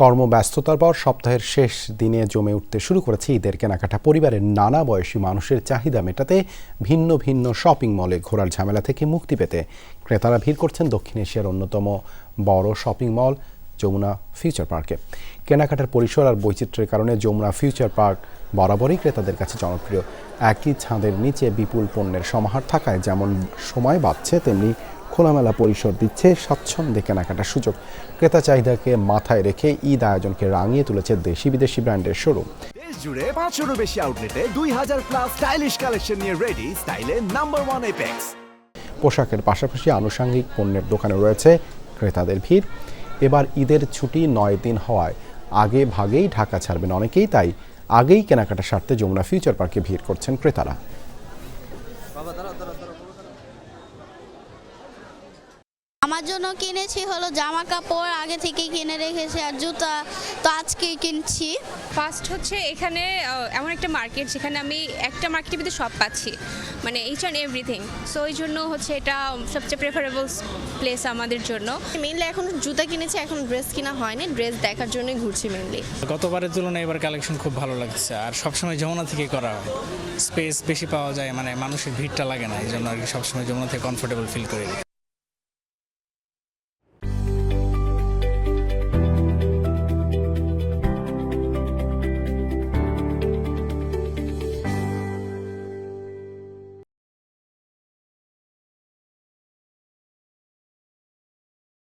কর্মব্যস্ততার পর সপ্তাহের শেষ দিনে জমে উঠতে শুরু করেছে ঈদের কেনাকাটা। পরিবারের নানা বয়সী মানুষের চাহিদা মেটাতে ভিন্ন ভিন্ন শপিং মলে ঘোরার ঝামেলা থেকে মুক্তি পেতে ক্রেতারা ভিড় করছেন দক্ষিণ এশিয়ার অন্যতম বড় শপিং মল যমুনা ফিউচার পার্কে। কেনাকাটার পরিসর আর বৈচিত্র্যের কারণে যমুনা ফিউচার পার্ক বরাবরই ক্রেতাদের কাছে জনপ্রিয়। একই ছাদের নিচে বিপুল পণ্যের সমাহার থাকায় যেমন সময় বাড়ছে তেমনি খোলামেলা পরিসর দিচ্ছে স্বাচ্ছন্দ্যে কেনাকাটার সুযোগ। ক্রেতা চাহিদাকে মাথায় রেখে ঈদ আয়োজনকে রাঙিয়ে তুলেছে দেশি বিদেশি ব্র্যান্ডের শোরুম। দেশ জুড়ে পাঁচশোরও বেশি আউটলেটে দুই হাজার প্লাস স্টাইলিশ কালেকশন নিয়ে রেডি স্টাইলে নাম্বার ওয়ান এপেক্স পোশাকের পাশাপাশি আনুষঙ্গিক পণ্যের দোকানে রয়েছে ক্রেতাদের ভিড়। এবার ঈদের ছুটি নয় দিন হওয়ায় আগে ভাগেই ঢাকা ছাড়বেন অনেকেই তাই আগেই কেনাকাটা সারতে যমুনা ফিউচার পার্কে ভিড় করছেন ক্রেতারা। আমার জন্য কিনেছি হলো জামা কাপড় আগে থেকে কিনে রেখেছি আর জুতা তো আজকেই কিনছি। ফার্স্ট হচ্ছে এখানে এমন একটা মার্কেট যেখানে আমি একটা মার্কেটের ভিতরে সব পাচ্ছি মানে এইচ অ্যান্ড এভরিথিং সো ওই জন্য হচ্ছে এটা সবচেয়ে প্রেফারেবল প্লেস আমাদের জন্য। মেনলি এখন জুতা কিনেছি এখন ড্রেস কিনা হয়নি ড্রেস দেখার জন্যই ঘুরছি মেনলি গতবারের তুলনায় এবার কালেকশন খুব ভালো লাগছে আর সবসময় যমুনা থেকে করা হয়। স্পেস বেশি পাওয়া যায় মানে মানুষের ভিড়টা লাগে না এই জন্য আর কি সবসময় যমুনা থেকে কমফোর্টেবল ফিল করি